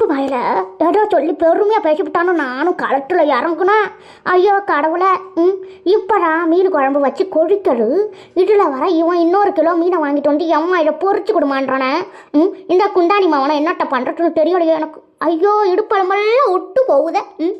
சுப்பு வாயில. ஏதோ சொல்லி பெருமையாக பேசிவிட்டானோ நானும் களத்தில் இறங்குனேன் ஐயோ கடவுளை. ம் இப்போடா மீன் குழம்பு வச்சு கொழுத்தரு இதில் வர இவன் இன்னொரு கிலோ மீனை வாங்கிட்டு வந்து எம்மா இதை பொறிச்சு கொடுமான்றானே. ம் இந்த குண்டாணி மாவனை என்னட்ட பண்ணுறதுன்னு தெரியலையே எனக்கு. ஐயோ இடுப்பழமெல்லாம் ஒட்டு போகுதே. ம்.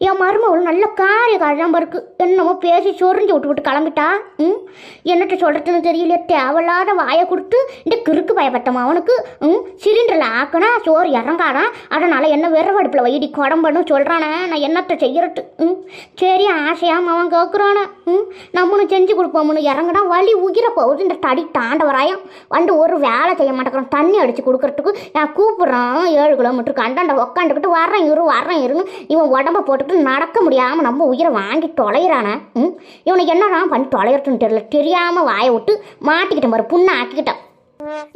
என் மருமகள் நல்ல காரிய கழம்ப இருக்கு என்னமோ பேசி சொரிஞ்சு விட்டு விட்டு கிளம்பிட்டா? ம்? என்னட்ட சொல்கிறதுன்னு தெரியல தேவையில்லாத வாயை கொடுத்து இந்த கிறுக்கு பயப்பட்டமா அவனுக்கு? ம்? சிலிண்டரில் ஆக்கினா சோறு இறங்காதான் அதனால் என்ன விறவடுப்பில் வைடி குடம்பன்னு சொல்கிறானே நான் என்னத்தை செய்யறது? ம்? சரி ஆசையாம அவன் கேட்குறானே ம்? நம்மளும் செஞ்சு கொடுப்போம்னு இறங்கினா வலி உயிர போகுது. இந்த தடி தாண்டவராயம் வந்து ஒரு வேலை செய்ய மாட்டேங்கிறான். தண்ணி அடித்து கொடுக்குறதுக்கு நான் கூப்பிட்றான். ஏழு கிலோமீட்டருக்கு அண்டாண்ட உக்காந்துக்கிட்டு வரேன் இரு வரேன் இருன்னு இவன் உடம்ப போட்டு கஷ்டப்பட்டு நடக்க முடியாமல் நம்ம உயிரை வாங்கி தொலைகிறானே ம்? இவனுக்கு என்னதான் பண்ணி தொலைகிறதுன்னு தெரியல. தெரியாமல் வாயை விட்டு மாட்டிக்கிட்டேன் மாதிரி புண்ணை ஆக்கிக்கிட்டான்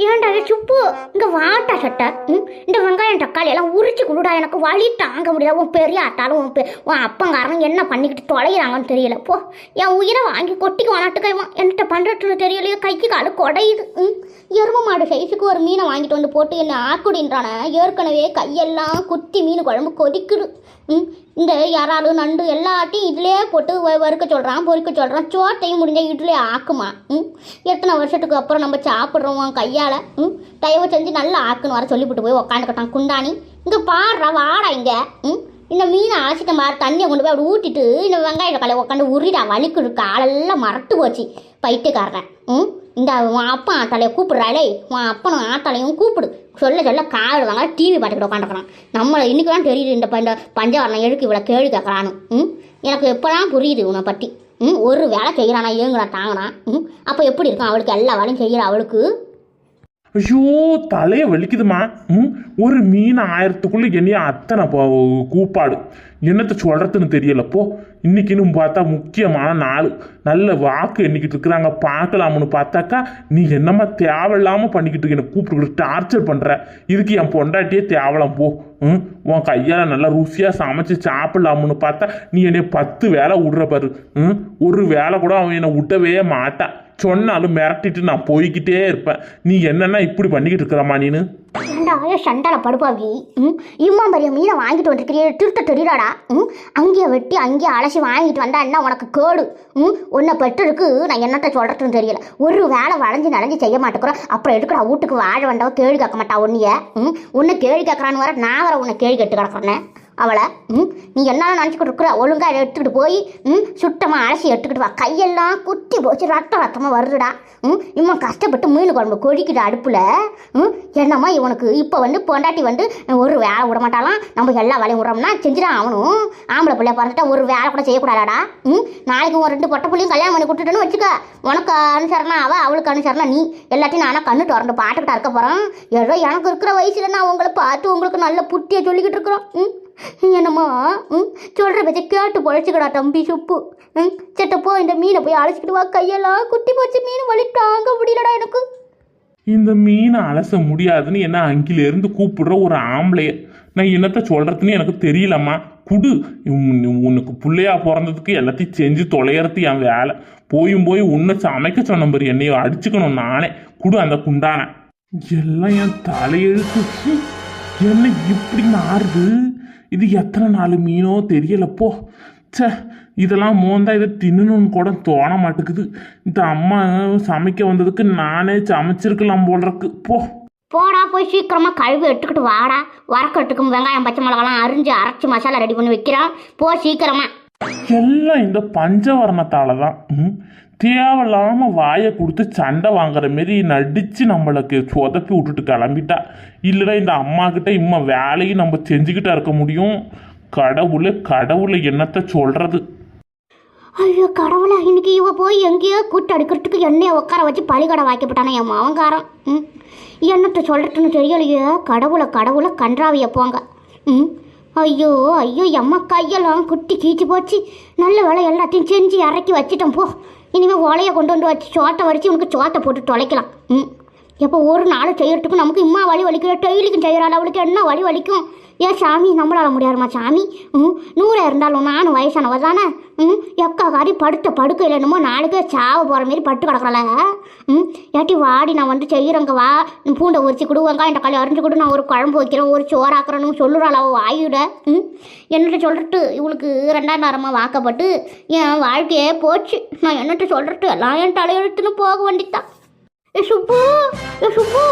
ஏன்டா இது சுப்பு? இங்கே வாட்டா சட்டை. ம்? இந்த வெங்காயம் தக்காளி எல்லாம் உரிச்சு கொடுடா. எனக்கு வழி தாங்க முடியல. உன் பெரிய ஆட்டாலும் உன் பெ உன் அப்பங்காரன் என்ன பண்ணிக்கிட்டு தொலைகிறாங்கன்னு தெரியல. போ. என் உயிரை வாங்கி கொட்டிக்கு வாட்டுக்கா இவன் பண்ணுறதுன்னு தெரியலையே. கைக்கு காலு கொடையுது. ம்? எரும மாடு சைஸுக்கு ஒரு மீனை வாங்கிட்டு வந்து போட்டு என்ன ஆக்குடின்றானே. ஏற்கனவே கையெல்லாம் குத்தி மீன் குழம்பு கொதிக்குது. ம்? இந்த இறாலு நண்டு எல்லாத்தையும் இதிலே போட்டு வ- வறுக்க சொல்கிறான் பொறிக்க சொல்கிறான் சோத்தையும் முடிஞ்ச இட்லி ஆக்குமா? ம்? எத்தனை வருஷத்துக்கு அப்புறம் நம்ம சாப்பிட்றோம் கையால்? ம்? தயவு செஞ்சு நல்லா ஆக்குன்னு வர சொல்லிவிட்டு போய் உக்காந்துக்கிட்டான் குண்டானி இங்கே பாடுறா வாடா இங்கே. ம்? இந்த மீனை அழைச்சிட்ட மாதிரி தண்ணியை கொண்டு போய் அப்படி ஊட்டிட்டு இந்த வெங்காய தக்காளி உட்காந்து உருடா வலிக்குது காலெல்லாம் மறட்டு போச்சு பைத்தியக்காரன். ம்? இந்த உன் அப்பா ஆத்தாலையை கூப்பிடுறாளே. உன் அப்பனும் ஆத்தாலையும் கூப்பிடு. சொல்ல சொல்ல காடு வாங்க டிவி பார்த்துக்கிட்டு உட்காந்துக்கிறான் நம்மளை இன்னைக்கு தான் தெரியுது இந்த இந்த பஞ்சவரணம் எழுக்கு இவ்வளோ கேள்வி கேட்குறான்னு. ம்? எனக்கு எப்போலாம் புரியுது உன்னை பற்றி ம்? ஒரு வேலை செய்கிறானா ஏங்குறான் தாங்கினா. ம்? அப்போ எப்படி இருக்கும்? அவளுக்கு எல்லா வேலையும் செய்கிற அவளுக்கு? ஐயோ தலையை வலிக்குதுமா ம் ஒரு மீன் ஆயிரத்துக்குள்ளே என்னைய அத்தனை கூப்பாடு. என்னத்தை சொல்கிறதுன்னு தெரியலப்போ இன்னைக்குன்னு பார்த்தா முக்கியமான நாள். நல்ல வாக்கு எண்ணிக்கிட்டு இருக்கிறாங்க. பார்க்கலாம்னு பார்த்தாக்கா நீ என்னம்மா தேவையில்லாமல் பண்ணிக்கிட்டு இருக்க, என்னை கூப்பிட்டு டார்ச்சர் பண்ணுற இதுக்கு என் பொண்டாட்டியே தேவலாம். போ. ம் உன் கையால் நல்லா ருசியாக சமைச்சு சாப்பிடலாம்னு பார்த்தா நீ என்னை பத்து வேலை விடுற பாரு. ம் ஒரு வேலை கூட அவன் என்னை விட்டவே மாட்டான் சொன்னாலும் மிரட்டிட்டு நான் போய்கிட்டே இருப்பேன். நீ என்னன்னா இப்படி பண்ணிக்கிட்டு இருக்கிறமா நீனு? ஏண்டா சண்டால படுப்பாவி ம்? இம்மா பெரிய மீனை வாங்கிட்டு வந்திருக்கிறிய திருத்த தெரியுறாடா? ம்? அங்கேயே வெட்டி அங்கேயே அலசி வாங்கிட்டு வந்தா என்ன உனக்கு கேடு? ம்? உன்னை பெற்றதுக்கு நான் என்னத்த சொல்கிறதுன்னு தெரியல. ஒரு வேலை வளைஞ்சு நனைஞ்சு செய்ய மாட்டேங்கிறோம் அப்புறம் எடுக்கடா வீட்டுக்கு வாழ வந்தவ கேள்வி கேட்க மாட்டா உன்னைய? ம்? உன்னை கேள்வி கேட்குறான்னு வர நான் வர உன்னை கேள்வி கேட்டு கிடக்குறேன். அவளை ம் நீ என்ன நினச்சிக்கிட்டு இருக்கிற ஒழுங்காக எடுத்துக்கிட்டு போய் ம் சுத்தமாக அலசி எடுத்துக்கிட்டு வா. கையெல்லாம் குத்தி போச்சு ரத்தம் ரத்தமாக வருதுடா. ம் இவன் கஷ்டப்பட்டு மீன் குழம்பு கொதிக்குது அடுப்பில். ம் என்னம்மா இவனுக்கு இப்போ வந்து பொண்டாட்டி வந்து ஒரு வேலை விட மாட்டாலாம் நம்ம எல்லா வேலையும் விட்றோம்னா செஞ்சுதான் ஆகணும். ஆம்பளை பிள்ளைய பிறந்துட்டா ஒரு வேலை கூட செய்யக்கூடாதாடா. ம் நாளைக்கு ஒரு ரெண்டு பொட்டை பிள்ளையும் கல்யாணம் பண்ணி கொடுத்துட்டேன்னு வச்சுக்க. உனக்கு அனுசரணா அவள் அவளுக்கு அனுசரணா நீ. எல்லாத்தையும் நானும் கண்ணு திறந்து பாட்டுக்கிட்டா இருக்க போகிறோம் ஏதோ எனக்கு இருக்கிற வயசில் நான் உங்களை பார்த்து உங்களுக்கு நல்ல புத்தியை சொல்லிக்கிட்டு இருக்கிறோம். ம். என்னம்மா ம்? சொல்கிற பேச்ச கேட்டு பொழைச்சிக்கடா தம்பி சுப்பு. ம்? செட்ட போ இந்த மீனை போய் அழைச்சிக்கிட்டு வா. கையெல்லாம் குட்டி போச்சு மீன் வலி தாங்க முடியலடா எனக்கு. இந்த மீனை அலச முடியாதுன்னு என்ன அங்கில இருந்து கூப்பிடுற ஒரு ஆம்பளைய? நான் என்னத்த சொல்றதுன்னு எனக்கு தெரியலம்மா. குடு. உனக்கு பிள்ளையா பிறந்ததுக்கு எல்லாத்தையும் செஞ்சு தொலையறது என் வேலை. போயும் போய் உன்னை சமைக்க சொன்ன பாரு என்னைய அடிச்சுக்கணும் நானே. குடு அந்த குண்டான. எல்லாம் என் தலையெழுத்து. என்ன இப்படி மாறுது? இது எத்தனை நாள் மீனோ தெரியலப்போ ச்சே இதெல்லாம் மோந்தா இதை தின்னணும்னு கூட தோண மாட்டேங்குது. இந்த அம்மா சமைக்க வந்ததுக்கு நானே சமைச்சிருக்கலாம் போல இருக்கு போ. போடா போய் சீக்கிரமாக கழுவி எடுத்துக்கிட்டு வாடா. வரக்கட்டுக்கும் வெங்காயம் பச்சை மிளகாலாம் அரிஞ்சு அரைச்சி மசாலா ரெடி பண்ணி வைக்கிறான். போ சீக்கிரமா. எல்லாம் இந்த பஞ்சவர்ணத்தால தான். ம். தேவையில்லாம வாயை கொடுத்து சண்டை வாங்குற மாரி நடித்து நம்மளுக்கு சொதப்பி விட்டுட்டு கிளம்பிட்டா இல்லைடா இந்த அம்மாக்கிட்ட இம்மா வேலையும் நம்ம செஞ்சுக்கிட்டா இருக்க முடியும் கடவுளே கடவுளை என்னத்தை சொல்கிறது ஐயோ கடவுளை இன்னைக்கு இவ போய் எங்கேயோ கூட்டு அடிக்கிறதுக்கு எண்ணெயை உட்கார வச்சு பழிகடை வாய்க்கப்பட்டானே என் மாவங்காரன் ம் என்னத்தை சொல்கிறதுன்னு தெரியலையே கடவுளை கடவுளை கன்றாவிய போங்க ம் ஐயோ ஐயோ எம்மா கையெல்லாம் குட்டி கீச்சு போச்சு நல்ல வேலை எல்லாத்தையும் செஞ்சு இறக்கி வச்சிட்டோம் போ இனிமேல் ஓலையை கொண்டு வந்து வச்சு சோட்டை வரைச்சி உனக்கு சோட்டை போட்டு தொலைக்கலாம். ம். எப்போ ஒரு நாள் செய்யறதுக்கு நமக்கு இம்மா வலி வலிக்கிற டெய்லிக்கும் செய்கிறாள் அவளுக்கு என்ன வலி வலிக்கும்? ஏன் சாமி நம்மளால் முடியாதுமா சாமி? ம் நூறு இருந்தாலும் நானும் வயசானவ தானே? ம் எக்கா காரி படுத்த படுக்கையில் என்னமோ நாளைக்கு சாவ போகிற மாரி பட்டு கிடக்கல ம் ஏட்டி வாடி நான் வந்து செய்கிறேங்க வா. பூண்டை உரிச்சு கொடு வெங்காயம் களி அரிஞ்சு கொடு நான் ஒரு குழம்பு வைக்கிறேன் ஒரு சோறாக்குறேன்னு சொல்லுறாள் அவள் வாயுட ம் என்னட்ட சொல்லிட்டு இவளுக்கு ரெண்டாம் நேரமாக வாக்கப்பட்டு என் வாழ்க்கையே போச்சு. நான் என்னட்ட சொல்லிட்டு எல்லாம் என் தலையெழுத்துன்னு போக வேண்டித்தான் ஏ சுப்பு. ஏ சுப்பு.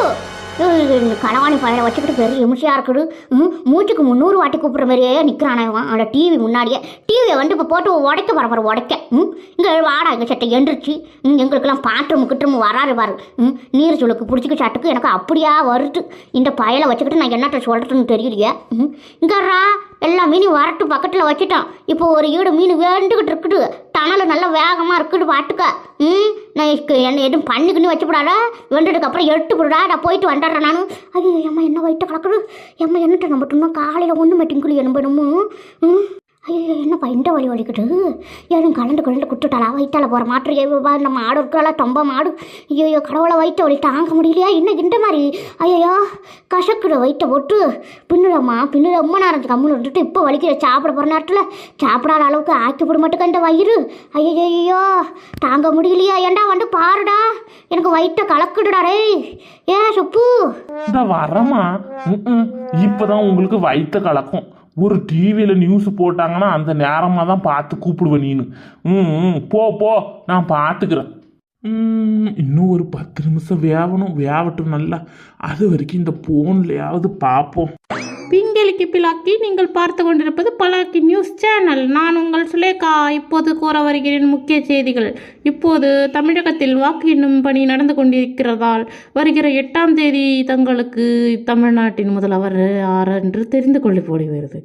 கணவாணி பழைய வச்சுக்கிட்டு பெரிய இமிஷியாக இருக்குது. ம் மூச்சுக்கு முந்நூறு வாட்டி கூப்பிட்ற மாதிரியே நிற்கிறானே அவன் அந்த டிவி முன்னாடியே. டிவியை வந்து இப்போ போட்டு உடைக்க வர வர உடைக்க. ம் இங்கே வாடா எங்கள் சட்டை எந்திரிச்சு. ம் எங்களுக்கெல்லாம் பாட்டும் கிட்டமும் வராது பாரு. ம் நீர் சுளுக்கு பிடிச்சிக்க சட்டுக்கு எனக்கு அப்படியா வருது. இந்த பயலை வச்சுக்கிட்டு நான் என்னட்ட சொல்கிறதுன்னு தெரியலையே. ம் இங்கேறா எல்லா மீனும் வரட்டு பக்கத்தில் வச்சுட்டான். இப்போ ஒரு ஈடு மீன் வேண்டுகிட்டு இருக்குது. டனல் நல்லா வேகமாக இருக்குது பாட்டுக்க ம் நான் இதுக்கு என்ன எதுவும் பண்ணிக்கின்னு வச்சுப்படாத. வெண்டதுக்கு எடுத்து விடுடா நான் போயிட்டு வந்துடுறேன் நான். ஐயோ அம்மா என்ன வயிற்று கலக்குது? அம்மா என்னட்டு நம்ம இன்னும் காலையில் ஒன்று குழி என்ன ம். ஐயோ என்னப்பா இந்த வலி வலிக்குது ஏதும் கலண்டு கலண்டு குட்டுட்டாளா வயிற்றால போகிற மாற்று ஏவா இந்த மாடு இருக்காளா தொம்ப மாடு. ஐயோ கடவுளை வயிற்ற வலி தாங்க முடியலையா? இன்னும் இந்த மாதிரி? ஐயோ கசக்குற வயிற்ற போட்டு பின்னுடம்மா பின்னு ரொம்ப நேரம் கம்முன்னு இருந்துட்டு இப்போ வலிக்கிற சாப்பிட போகிற நேரத்தில் சாப்பிடாத அளவுக்கு ஆக்கி போட மாட்டேங்க இந்த வயிறு. ஐயோ தாங்க முடியலையா? ஏண்டா வந்து பாருடா எனக்கு வயிற்ற கலக்குடுடா டேய். ஏ சுப்பு. இந்த வரமா இப்போதான் உங்களுக்கு வயிற்ற கலக்கும். ஒரு டிவியில் நியூஸ் போட்டாங்கன்னா அந்த நேரமாக தான் பார்த்து கூப்பிடுவேன் நீனு. ம் போ போ நான் பார்த்துக்கிறேன். ம், இன்னும் ஒரு பத்து நிமிஷம் வேகணும் வேகட்டும் நல்லா. அது வரைக்கும் இந்த ஃபோன்லையாவது பார்ப்போம். பிங்களுக்கு பிலாக்கி நீங்கள் பார்த்து கொண்டிருப்பது பலாக்கி நியூஸ் சேனல். நான் உங்கள் சுலேகா. இப்போது கூற வருகிறேன் முக்கிய செய்திகள். இப்போது தமிழகத்தில் வாக்கு எண்ணும் பணி நடந்து கொண்டிருக்கிறதால் வருகிற எட்டாம் தேதி தங்களுக்கு தமிழ்நாட்டின் முதல்வர் ஆறு என்று தெரிந்து கொள்ளப்படுகிறது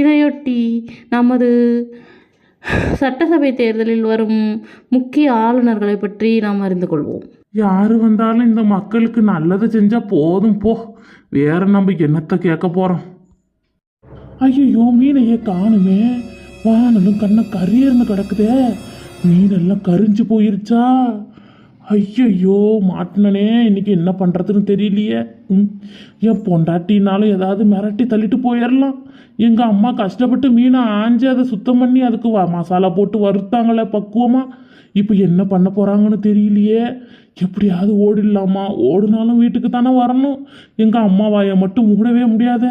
இதையொட்டி நமது சட்டசபை தேர்தலில் வரும் முக்கிய ஆளுநர்களை பற்றி நாம் அறிந்து கொள்வோம். யார் வந்தாலும் இந்த மக்களுக்கு நல்லது செஞ்சா போதும் போ. வேற நம்ம என்னத்தை கேட்க போறோம்? ஐயோ மீனையே காணுமே. வானலும் கண்ண கரியர்னு கிடக்குதே. மீனெல்லாம் கரிஞ்சு போயிருச்சா? ஐயையோ மாட்டினனே இன்னைக்கு என்ன பண்ணுறதுன்னு தெரியலையே. ம் என் பொண்டாட்டினாலும் ஏதாவது மிரட்டி தள்ளிட்டு போயிடலாம் எங்கள் அம்மா கஷ்டப்பட்டு மீனை ஆஞ்சு அதை சுத்தம் பண்ணி அதுக்கு வ- மசாலா போட்டு வறுத்தாங்களே பக்குவமாக இப்போ என்ன பண்ண போகிறாங்கன்னு தெரியலையே. எப்படியாவது ஓடிடலாமா? ஓடினாலும் வீட்டுக்கு தானே வரணும். எங்கள் அம்மா வாயை மட்டும் மூடவே முடியாதே.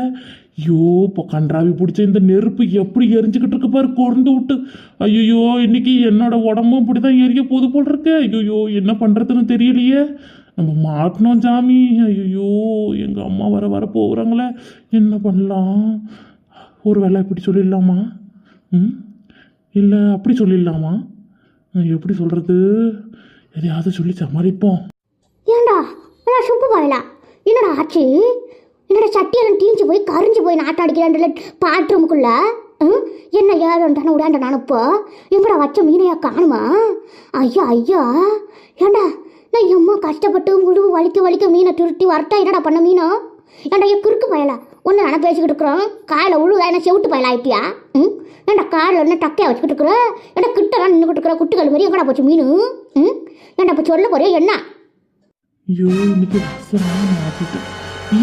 ஐயோ இப்போ கன்றாவி பிடிச்ச இந்த நெருப்பு எப்படி எரிஞ்சுக்கிட்டு இருக்கு பாரு கொழுந்து விட்டு. ஐயோ இன்னைக்கு என்னோட உடம்பும் இப்படி தான் எரிய போது போல் இருக்கு. ஐயோ என்ன பண்ணுறதுன்னு தெரியலையே. நம்ம மாட்டினோம் சாமி. ஐயோ எங்கள் அம்மா வர வர போகிறாங்களே என்ன பண்ணலாம்? ஒரு வேலை இப்படி சொல்லிடலாமா? ம்? இல்லை அப்படி சொல்லிடலாமா? எப்படி சொல்கிறது எதையாவது சொல்லி சமாளிப்போம். ஏண்டா சுப்பு பாயலா என்னடா ஆச்சு? என்னோட சட்டியெல்லாம் தீஞ்சு போய் கரிஞ்சு போய் நாட்டாடிக்கிறான் பாத்ரூமுக்குள்ள ம்? என்ன ஏழண்டான விடாண்ட நான் இப்போ? எங்கடா வச்ச மீனையா காணுமா? ஐயா ஐயா. ஏண்டா? நான் எம்மா கஷ்டப்பட்டு முழுவு வலிக்க வலிக்க மீனை திருட்டி வரட்டா? என்னடா பண்ண மீனோ? ஏண்டா என் குறுக்கு பயல? ஒன்று நான் பேசிக்கிட்டு இருக்கிறோம். காயில் உழுவா என்ன செவிட்டு பயல ஆயிட்டியா? ம்? ஏண்டா காலில் என்ன டக்கையா வச்சுக்கிட்டு இருக்கிற? ஏண்டா கிட்ட தான் நின்றுக்கிட்டு இருக்கிற? குட்டிகள் மாரி எங்கடா போச்சு மீன்? ம்? ஏண்டா இப்போ சொல்ல போறியா என்ன? ஐயோ இன்னைக்கு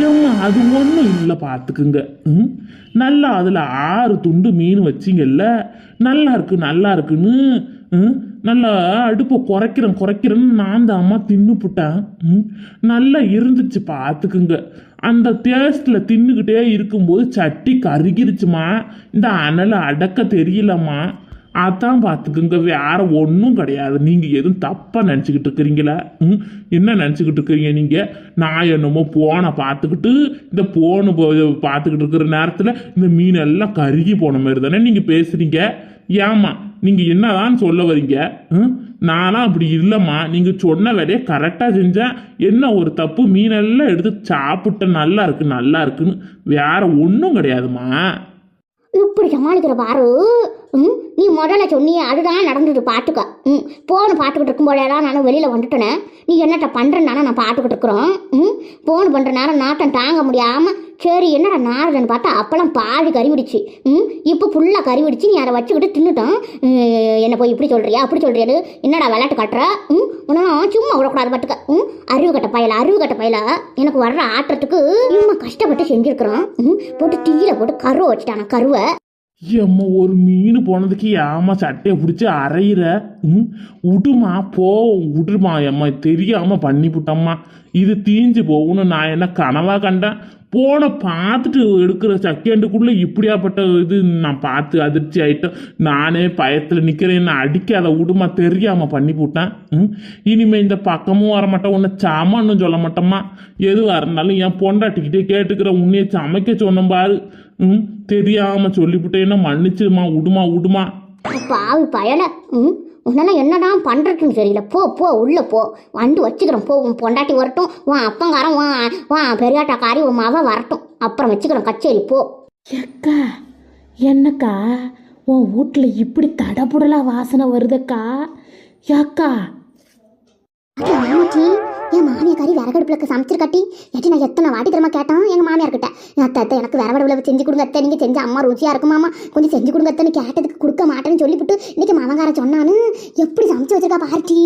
ஏம்மா அது ஒன்றும் இல்லை பார்த்துக்குங்க ம்? நல்லா அதில் ஆறு துண்டு மீன் வச்சிங்கல்ல? நல்லா இருக்கு நல்லா இருக்குன்னு ம்? நல்லா அடுப்பை குறைக்கிறேன் குறைக்கிறேன்னு நான் தான் அம்மா தின்னுப்புட்டேன் ம்? நல்லா இருந்துச்சு பார்த்துக்குங்க அந்த டேஸ்ட்டில் தின்னுக்கிட்டே இருக்கும்போது சட்டி கருகிருச்சுமா? இந்த அனலை அடக்க தெரியலம்மா. அதான் பார்த்துக்குங்க. வேறு ஒன்றும் கிடையாது. நீங்கள் எதுவும் தப்பாக நினச்சிக்கிட்டு இருக்கிறீங்களா? ம்? என்ன நினச்சிக்கிட்டு இருக்கிறீங்க நீங்கள் நான் என்னமோ போனை பார்த்துக்கிட்டு இந்த போனை பார்த்துக்கிட்டு இருக்கிற நேரத்தில் இந்த மீன் எல்லாம் கருகி போன மாதிரி தானே நீங்கள் பேசுகிறீங்க ஏம்மா நீங்கள் என்னதான் சொல்ல வரீங்க ம்? நானும் அப்படி இல்லைம்மா. நீங்கள் சொன்ன வேலையை கரெக்டாக செஞ்சேன். என்ன ஒரு தப்பு? மீனெல்லாம் எடுத்து சாப்பிட்டேன் நல்லா இருக்கு நல்லா இருக்குன்னு. வேற ஒன்றும் கிடையாதும்மா. இப்படி சமாளிக்கிற பாரு. ம் நீ முதல்ல சொன்னியே அதுதான் நடந்தது பாட்டுக்க ம் போன் பார்த்துக்கிட்டு இருக்கும் போதெல்லாம் நான் வெளியில் வந்துட்டேனே. நீ என்னட்ட பண்ணுறேன்னு நான் பார்த்துக்கிட்டு இருக்கிறோம். ம் போன் பண்ணுற நேரம் நாட்டம் தாங்க முடியாமல் சரி என்னடா நாரதன்னு பார்த்தா அப்பெல்லாம் பாதி கறிவிடுச்சு ம் இப்போ ஃபுல்லாக கறிவிடுச்சு நீ அதை வச்சுக்கிட்டு தின்னுட்டோம் என்னை போய் இப்படி சொல்கிறியா அப்படி சொல்கிறியாரு என்னடா விளையாட்டு காட்டுற? ம் உன்னா சும்மா விடக்கூடாது பாட்டுக்க ம் அறிவு கட்ட பயல அறிவு கட்ட பயல. எனக்கு வர்ற ஆட்டத்துக்கு சும்மா கஷ்டப்பட்டு செஞ்சுருக்குறோம் ம் போட்டு டீயில் போட்டு கருவை வச்சுட்டான கருவை. ஏம்மா ஒரு மீன் போனதுக்கு ஏமா சட்டையை பிடிச்சி அரையிற? ம்? விடுமா போ விடுமா ஏம்மா தெரியாமல் பண்ணிவிட்டம்மா இது தீஞ்சு போகணும் நான் என்ன கனவாக கண்டேன். போன பார்த்துட்டு எடுக்கிற செகண்டுக்குள்ளே இப்படியாப்பட்ட இது நான் பார்த்து அதிர்ச்சி ஆகிட்டேன் நானே பயத்தில் நிற்கிறேன் என்ன அடிக்காத விடுமா தெரியாமல் பண்ணி போட்டேன். ம்? இனிமேல் இந்த பக்கமும் வரமாட்டேன் உன்னை சாமான்னு சொல்ல மாட்டோமா எதுவாக இருந்தாலும் என் பொண்டாட்டிக்கிட்டே கேட்டுக்கிற உன்னைய சமைக்க சொன்ன பாரு. ம்? தெரியாமல் சொல்லிவிட்டேன்னா மன்னிச்சிடுமா விடுமா விடுமா பாவி பயலை. ம்? உன்னெல்லாம் என்னதான் பண்ணுறதுன்னு தெரியல. போ போ உள்ளே போ. வந்து வச்சுக்கிறோம். போ உன் பொண்டாட்டி வரட்டும். உன் அப்பங்காரன் உன் உன் பெரியாட்டாக்காரி உன் மவ வரட்டும். அப்புறம் வச்சுக்கிறோம். கச்சேரி போ. அக்கா என்னக்கா? உன் வீட்டில் இப்படி தடபுடலாக வாசனை வருதக்கா? யாக்கா மாமாச்சி என் மாமியார் கறி விறகடுப்புல சமைச்சிருக்காட்டி ஏட்டி நான் எத்தனை வாட்டி திரும்ப கேட்டான்? எங்கள் மாமியார் கிட்ட அத்தை அத்தை எனக்கு விறகடுப்புல செஞ்சு கொடுங்க அத்தை. நீங்கள் செஞ்ச அம்மா ருச்சியாக இருக்குமாமா கொஞ்சம் செஞ்சு கொடுங்க அத்தைன்னு கேட்டதுக்கு கொடுக்க மாட்டேன்னு சொல்லிவிட்டு இன்னைக்கு மாமங்கார சொன்னான்னு எப்படி சமைச்சு வச்சிருக்கா பார்ட்டி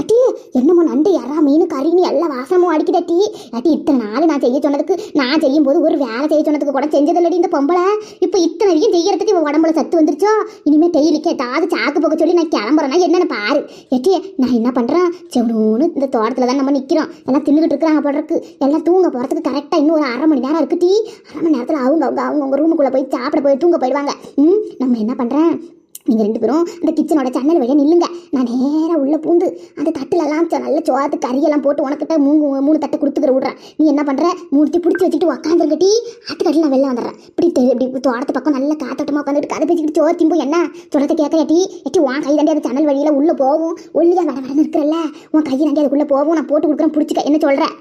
எட்டி என்னமோ நண்டு எறா மீன் கறின்னு எல்லா வாசமும் அடிக்கிட்டட்டி ஏட்டி இத்தனை நாள் நான் செய்ய சொன்னதுக்கு நான் செய்யும் போது ஒரு வேலை செய்ய சொன்னதுக்கு கூட செஞ்சதில்லடி இந்த பொம்பளை. இப்போ இத்தனை வரைக்கும் செய்யறதுக்கு இவன் உடம்புல சத்து வந்துருச்சோ? இனிமே டெய்லிக்கு ஏதாவது சாக்கு போக சொல்லி நான் கிளம்புறேன்னா என்னன்னு பாரு. எட்டி நான் என்ன பண்ணுறேன் செவனூன்னு இந்த தோட்டத்தில் தான் நம்ம நிற்கிறோம் எல்லாம் தின்னுக்கிட்டு இருக்கிறாங்க போடுறதுக்கு எல்லாம் தூங்க போகிறதுக்கு கரெக்டாக இன்னும் ஒரு அரை மணி நேரம் இருக்கு டீ. அரை மணி நேரத்தில் அவங்க அவங்க அவங்க அவங்க ரூமுக்குள்ளே போய் சாப்பிட போய் தூங்க போயிடுவாங்க. ம் நம்ம என்ன பண்ணுறேன் நீங்கள் ரெண்டு பேரும் அந்த கிச்சனோட ஜன்னல் வழியாக நில்லுங்க. நான் நேராக உள்ளே பூந்து அந்த தட்டுலலாம் ச- நல்ல சோத்து கறியெல்லாம் போட்டு உனக்கிட்ட மூணு மூணு தட்டை கொடுத்துக்கிற விட்றேன். நீ என்ன பண்ணுற மூணுத்தி பிடிச்சி வச்சுட்டு உக்காந்துருக்கட்டி டீ. ஆட்டுக்கட்டில் நான் வெளில வந்துடுறேன். இப்படி இப்படி தோட்டத்து பக்கம் நல்ல காத்தோட்டமாக உட்காந்துட்டு கதை பேசிக்கிட்டு சோறு திம்போ என்ன? சொல்கிறத கேட்க எட்டி உன் கை தாண்டி அந்த ஜன்னல் வழியில் உள்ளே போகும் ஒல்லியாக வர வரன்னு இருக்கிறல்ல. உன் கை தாண்டி அதுக்குள்ளே போகும் நான் போட்டு கொடுக்குறேன். பிடிச்சிக்க. என்ன சொல்கிறேன்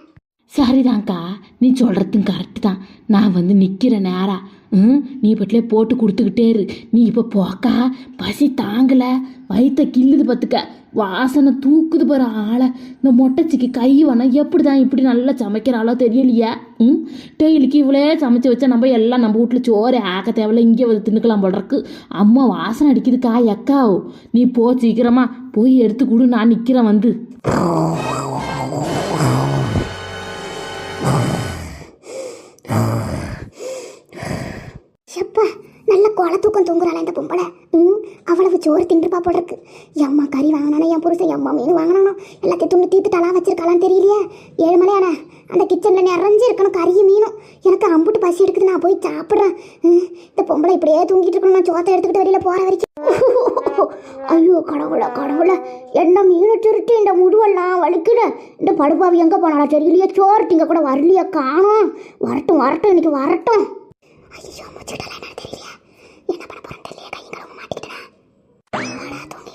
சரிதான்க்கா. நீ சொல்கிறதும் கரெக்டு தான். நான் வந்து நிற்கிற நேராக நீ பட்டிலே போட்டு கொடுத்துக்கிட்டே இரு. நீ இப்போ போக்கா? பசி தாங்கலை. வயிற்ற கில்லுது பார்த்துக்க வாசனை தூக்குது பாரு ஆளை. இந்த மொட்டைச்சிக்கு கை வேணா எப்படி தான் இப்படி நல்லா சமைக்கிறாளோ தெரியலையே? ம் டெய்லிக்கு இவ்வளே சமைச்சு வச்சா நம்ம எல்லாம் நம்ம வீட்டில் சோறு ஆக்க தேவையில்ல. இங்கே வந்து தின்னுக்கலாம் போடுறக்கு அம்மா வாசனை அடிக்குதுக்கா எக்காவோ. நீ போ சீக்கிரமா. போய் எடுத்து கொடு நான் நிற்கிறேன் வந்து. தூக்கம் தூங்குறாளா இந்த பொம்பளை? ம் அவ்வளவு சோறு தின்றுப்பா போல இருக்கு எம்மா கறி வாங்கினானா என் புருஷன் எம்மா மீன் வாங்கினானோ? எல்லாத்தையும் துண்டு தீத்துட்டாலாம் வச்சிருக்காளான்னு தெரியலையே. ஏழு மலையான அந்த கிச்சனில் நிறைஞ்சு இருக்கணும் கறியும் மீனும். எனக்கு அம்புட்டு பசி எடுக்குது நான் போய் சாப்பிட்றேன். ம், இந்த பொம்பளை இப்படியே தூங்கிட்டு இருக்கணும் நான் சோத்தை எடுத்துக்கிட்டு வெளியில் போகிற வரைக்கும். ஐயோ கடவுள கடவுள. என்ன மீனை திருட்டு இந்த முதுவெல்லாம் வலிக்குது. இந்த படுப்பாவி எங்கே போனாலா தெரியலையே. சோறு திங்க கூட வரலையே காணோம். வரட்டும் வரட்டும் இன்னைக்கு வரட்டும். ஐயோ முச்சுட்டால தெரியல என்ன பண்ண போறேன் தெரியல கைங்களும் மாட்டிக்கிட்டேன் தூங்கி